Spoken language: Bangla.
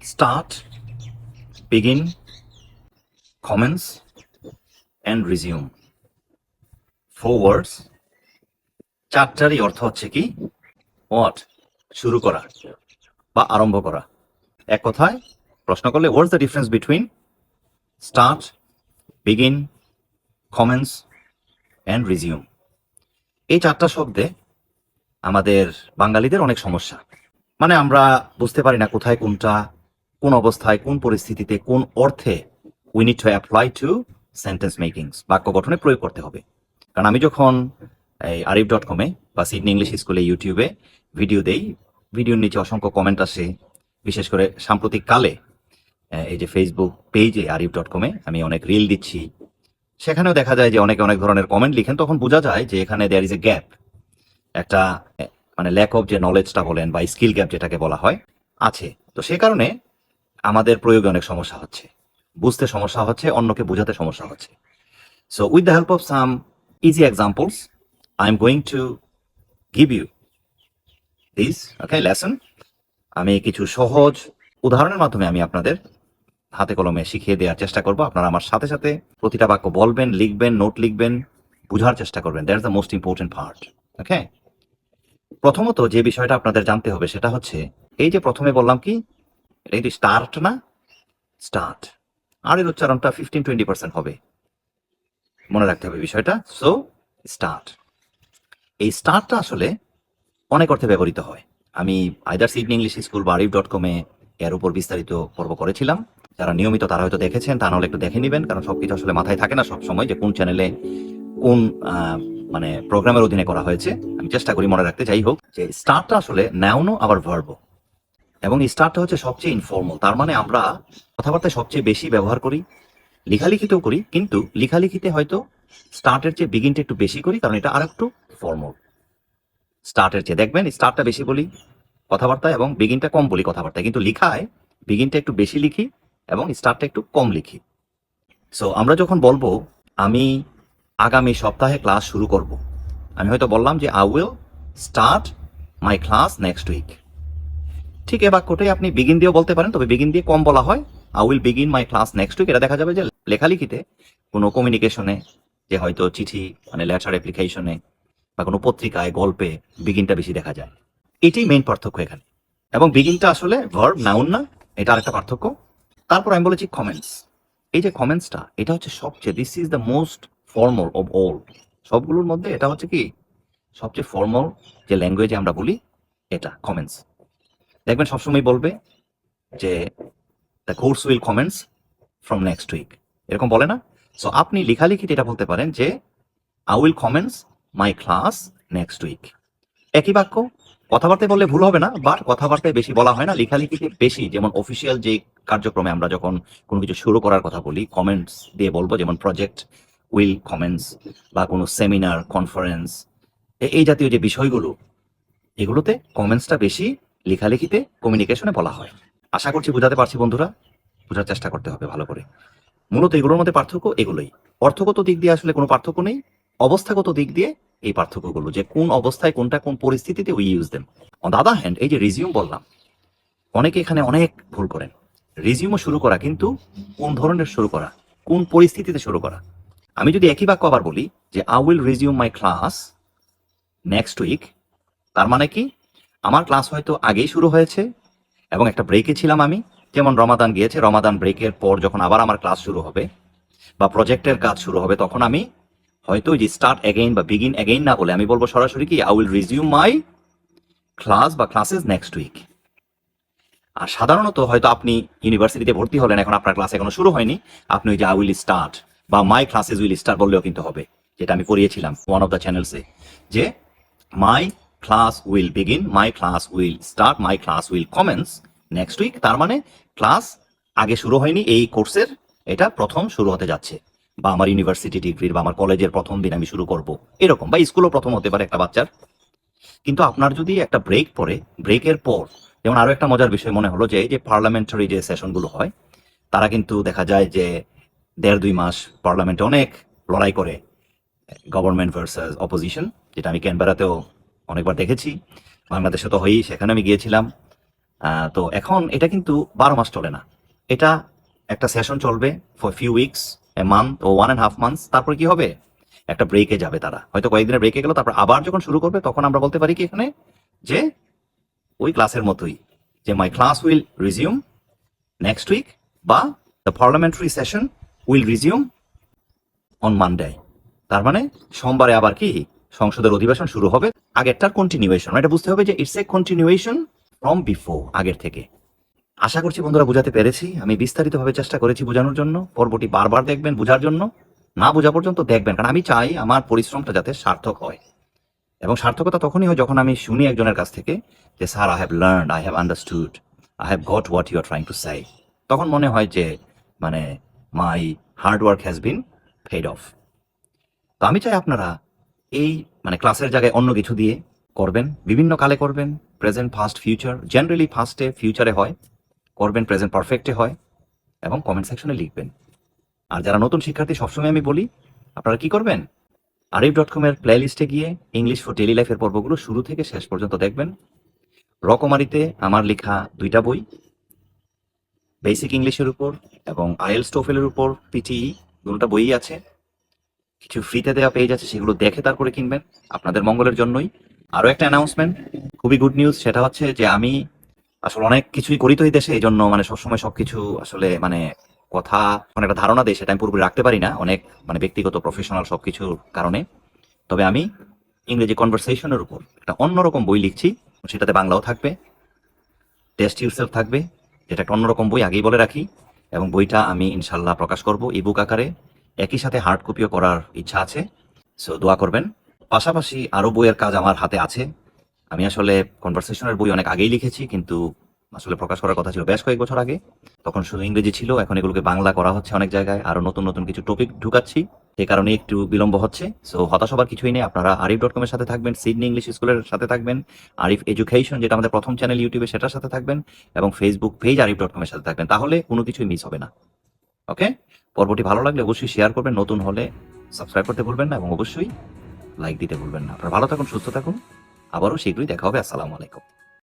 start, begin, commence, and resume. Four words. চারটারই অর্থ হচ্ছে কি? হোয়াট শুরু করা বা আরম্ভ করা। এক কথায় প্রশ্ন করলে what's the difference between start begin commence and resume এই চারটা শব্দে আমাদের বাঙালিদের অনেক সমস্যা। মানে আমরা বুঝতে পারি না কোথায় কোনটা কোন অবস্থায়, কোন পরিস্থিতিতে, কোন অর্থে we need to apply to sentence makings বাক্য গঠনে প্রয়োগ করতে হবে। কারণ আমি যখন এই আরিফ ডট কমে বা সিডনি ইংলিশ স্কুলে ইউটিউবে ভিডিও দেই ভিডিওর নিচে অসংখ্য কমেন্ট আসে। বিশেষ করে সাম্প্রতিক কালে, এই যে ফেসবুক পেজে আরিফ ডট কমে আমি অনেক রিল দিচ্ছি। সেখানেও দেখা যায় যে অনেকে অনেক ধরনের কমেন্ট লিখেন, তখন বোঝা যায় যে এখানে দেয়ার ইজ এ গ্যাপ একটা মানে ল্যাক অফ যে নলেজটা বলেন বা স্কিল গ্যাপ যেটাকে বলা হয়, আছে। তো সে কারণে আমাদের প্রয়োগে অনেক সমস্যা হচ্ছে। বুঝতে সমস্যা হচ্ছে, অন্যকে বোঝাতে সমস্যা হচ্ছে। So with the help of some easy examples I am going to give you this okay lesson আমি কিছু সহজ উদাহরণের মাধ্যমে আমি আপনাদের হাতে কলমে শিখিয়ে দেওয়ার চেষ্টা করব। আপনারা আমার সাথে সাথে প্রতিটা বাক্য বলবেন, লিখবেন, নোট লিখবেন, বোঝার চেষ্টা করবেন। That's the most important part okay প্রথমত যে বিষয়টা আপনাদের জানতে হবে সেটা হচ্ছে, এই যে প্রথমে বললাম কি এটা কিন্তু স্টার্ট না? স্টার্ট আর এর উচ্চারণটা ফিফটিন টোয়েন্টি পার্সেন্ট হবে। মনে রাখতে হবে বিষয়টা। সো স্টার্ট এই স্টার্টটা আসলে অনেক অর্থে ব্যবহৃত হয়। আমি আইদার সিডনি ইংলিশ স্কুল বা আরিফ ডট কমে এর উপর বিস্তারিত পর্ব করেছিলাম। যারা নিয়মিত তারা হয়তো দেখেছেন, তা নাহলে একটু দেখে নেবেন, কারণ সবকিছু আসলে মাথায় থাকে না সব সময় যে কোন চ্যানেলে কোন মানে প্রোগ্রামের অধীনে করা হয়েছে। আমি চেষ্টা করি মনে রাখতে, যাই হোক। যে স্টার্টটা আসলে নাউনও আবার ভার্ব এবং এই স্টার্টটা হচ্ছে সবচেয়ে ইনফর্মাল তার মানে আমরা কথাবার্তায় সবচেয়ে বেশি ব্যবহার করি, লেখালেখিতেও করি, কিন্তু লেখালেখিতে হয়তো স্টার্টের চেয়ে বিগিনটা একটু বেশি করি, কারণ এটা আর একটু ফর্মাল স্টার্টের চেয়ে দেখবেন স্টার্টটা বেশি বলি কথাবার্তা এবং বিগিনটা কম বলি কথাবার্তা কিন্তু লিখায় বিগিনটা একটু বেশি লিখি এবং স্টার্টটা একটু কম লিখি। সো আমরা যখন বলব, আমি আগামী সপ্তাহে ক্লাস শুরু করব, আমি হয়তো বললাম যে I will start my class next week ঠিক এ বাক্যটাই আপনি বিগিন দিয়েও বলতে পারেন, তবে বিগিন দিয়ে কম বলা হয়। I will begin my class next week এটা দেখা যাবে যে লেখালেখিতে কোনো কমিউনিকেশনে যে হয়তো চিঠি মানে লেটার অ্যাপ্লিকেশনে বা কোনো পত্রিকায়, গল্পে বিগিনটা বেশি দেখা যায়। এটাই মেইন পার্থক্য এখানে। এবং বিগিনটা আসলে ভার্ব নাউন না, এটা আরেকটা পার্থক্য। তারপর আমি বলেছি কমেন্টস এই যে কমেন্টসটা এটা হচ্ছে সবচেয়ে this is the most formal of all সবগুলোর মধ্যে এটা হচ্ছে কি? সবচেয়ে ফর্মাল যে ল্যাঙ্গুয়েজে আমরা বলি, এটা কমেন্টস দেখবেন সবসময় বলবে যে the course will commence from next week এরকম বলে না? সো আপনি লেখালেখিতে এটা বলতে পারেন যে I will commence my class next week একই বাক্য, কথাবার্তায় বললে ভুল হবে না বাট কথাবার্তায় বেশি বলা হয় না, লেখালেখিতে বেশি। যেমন অফিসিয়াল যে কার্যক্রমে আমরা যখন কোনো কিছু শুরু করার কথা বলি কমেন্টস দিয়ে বলব, যেমন প্রজেক্ট উইল কমেন্টস বা কোনো সেমিনার কনফারেন্স এই জাতীয় যে বিষয়গুলো, এগুলোতে কমেন্টসটা বেশি লেখালেখিতে কমিউনিকেশনে বলা হয়। আশা করছি বোঝাতে পারছি বন্ধুরা। বোঝার চেষ্টা করতে হবে ভালো করে। মূলত এগুলোর মধ্যে পার্থক্য এগুলোই। অর্থগত দিক দিয়ে আসলে কোনো পার্থক্য নেই। অবস্থাগত দিক দিয়ে এই পার্থক্যগুলো, যে কোন অবস্থায় কোনটা কোন পরিস্থিতিতে we use then on the other hand এই যে রিজিউম বললাম, অনেকে এখানে অনেক ভুল করেন। রিজিউমও শুরু করা কিন্তু কোন ধরনের শুরু করা? কোন পরিস্থিতিতে শুরু করা? আমি যদি একই বাক্য আবার বলি যে I will resume my class next week তার মানে কি? আমার ক্লাস হয়তো আগেই শুরু হয়েছে এবং একটা ব্রেকে ছিলাম আমি। যেমন রমাদান গিয়েছে, রমাদান ব্রেকের পর যখন আবার আমার ক্লাস শুরু হবে বা প্রজেক্টের কাজ শুরু হবে, তখন আমি হয়তো যে স্টার্ট অ্যাগেইন বা বিগিন অ্যাগেইন না বলে আমি বলব সরাসরি কি I will resume my class বা ক্লাসেস নেক্সট উইক আর সাধারণত হয়তো আপনি ইউনিভার্সিটিতে ভর্তি হলেন, এখন আপনার ক্লাস এখনও শুরু হয়নি, আপনি ওই যে আই উইল স্টার্ট বা মাই ক্লাসেস উইল স্টার্ট বললেও কিন্তু হবে, যেটা আমি করিয়েছিলাম ওয়ান অফ দ্য চ্যানেলসে যে my class will begin my class will start my class will commence next week তার মানে ক্লাস আগে শুরু হয়নি, এই কোর্সের এটা প্রথম শুরু হতে যাচ্ছে। বা আমার ইউনিভার্সিটি ডিগ্রির বা আমার কলেজের প্রথম দিন আমি শুরু করব। এরকম বা স্কুলও প্রথম হতে পারে একটা বাচ্চার। কিন্তু আপনার যদি একটা ব্রেক পড়ে ব্রেকের পর যেমন আরও একটা মজার বিষয় মনে হলো যে, এই যে পার্লামেন্টারি যে সেশনগুলো হয়, তারা কিন্তু দেখা যায় যে দেড় দুই মাস পার্লামেন্টে অনেক লড়াই করে। গভর্নমেন্ট ভার্সাস অপোজিশন যেটা আমি ক্যানবেরাতেও অনেকবার দেখেছি। বাংলাদেশে তো হয়েই, সেখানে আমি গিয়েছিলাম। তো এখন এটা কিন্তু বারো মাস চলে না। এটা একটা সেশন চলবে for few weeks a month O one and half months তারপর কি হবে? একটা ব্রেকে যাবে তারা। হয়তো কয়েকদিনের ব্রেকে গেল, তারপর আবার যখন শুরু করবে, তখন আমরা বলতে পারি কি এখানে? যে ওই ক্লাসের মতোই, যে my class will resume next week বা the parliamentary session will resume on Monday তার মানে সোমবারে আবার কি? সংসদের অধিবেশন শুরু হবে, আগেরটার কন্টিনিউয়েশন এটা বুঝতে হবে যে it's a continuation from before আগের থেকে। আশা করছি বন্ধুরা বোঝাতে পেরেছি। আমি বিস্তারিতভাবে চেষ্টা করেছি বোঝানোর জন্য। পর্বটি বারবার দেখবেন বোঝার জন্য। না বোঝা পর্যন্ত দেখবেন, কারণ আমি চাই আমার পরিশ্রমটা যাতে সার্থক হয়। এবং সার্থকতা তখনই হয় যখন আমি শুনি একজনের কাছ থেকে যে, sir I have learn I have understood I have got what you are trying to say তখন মনে হয় যে মানে my hard work has been paid off তো আমি চাই আপনারা এই মানে ক্লাসের জায়গায় অন্য কিছু দিয়ে করবেন। বিভিন্ন কালে করবেন প্রেজেন্ট ফার্স্ট ফিউচার জেনারেলি ফার্স্টে ফিউচারে হয়, করবেন প্রেজেন্ট পারফেক্টে হয়, এবং কমেন্ট সেকশনে লিখবেন। আর যারা নতুন শিক্ষার্থী সবসময় আমি বলি, আপনারা কি করবেন? আরিফ ডট কমের প্লে লিস্টে গিয়ে ইংলিশ ফর ডেলি লাইফের পর্বগুলো শুরু থেকে শেষ পর্যন্ত দেখবেন। রকমারিতে আমার লেখা দুইটা বই বেসিক ইংলিশের উপর এবং আইএল স্টোফেলের উপর পিটিই দুটোটা বইই আছে। কিছু ফ্রিতে দেওয়া পেজ আছে, সেগুলো দেখে তারপরে কিনবেন। আপনাদের মঙ্গলের জন্যই। আরও একটা অ্যানাউন্সমেন্ট খুবই গুড নিউজ সেটা হচ্ছে যে আমি আসলে অনেক কিছুই করি তো এই দেশে, এই জন্য মানে সবসময় সবকিছু আসলে মানে কথা মানে একটা ধারণা দেয়, সেটা আমি পুরোপুরি রাখতে পারি না, অনেক মানে ব্যক্তিগত প্রফেশনাল সবকিছুর কারণে। তবে আমি ইংরেজি কনভারসেশনের উপর একটা অন্যরকম বই লিখছি, সেটাতে বাংলাও থাকবে টেস্ট ইউরসেলফ থাকবে, যেটা একটা অন্যরকম বই আগেই বলে রাখি, এবং বইটা আমি ইনশাল্লাহ প্রকাশ করব ইবুক আকারে। একই সাথে হার্ড কপিও করার ইচ্ছা আছে সো দোয়া করবেন। পাশাপাশি আরও বইয়ের কাজ আমার হাতে আছে। আমি আসলে কনভারসেশনের বই অনেক আগেই লিখেছি, কিন্তু আসলে প্রকাশ করার কথা ছিল বেশ কয়েক বছর আগে। তখন শুধু ইংরেজি ছিল, এখন এগুলোকে বাংলা করা হচ্ছে অনেক জায়গায়। আরও নতুন নতুন কিছু টপিক ঢুকাচ্ছি সেই কারণে একটু বিলম্ব হচ্ছে। সো হতাশ হবার কিছুই নেই, আপনারা আরিফ ডট কমের সাথে থাকবেন সিডনি ইংলিশ স্কুলের সাথে থাকবেন আরিফ এডুকেশন যেটা আমাদের প্রথম চ্যানেল ইউটিউবে সেটার সাথে থাকবেন, এবং ফেসবুক পেজ আরিফ ডট কমের সাথে থাকবেন। তাহলে কোনো কিছুই মিস হবে না। ওকে? পর্বটি ভালো লাগলে অবশ্যই শেয়ার করবেন, নতুন হলে সাবস্ক্রাইব করতে ভুলবেন না এবং অবশ্যই লাইক দিতে ভুলবেন না। আপনারা ভালো থাকুন, সুস্থ থাকুন। আবারও শীঘ্রই দেখা হবে। আসসালামু আলাইকুম।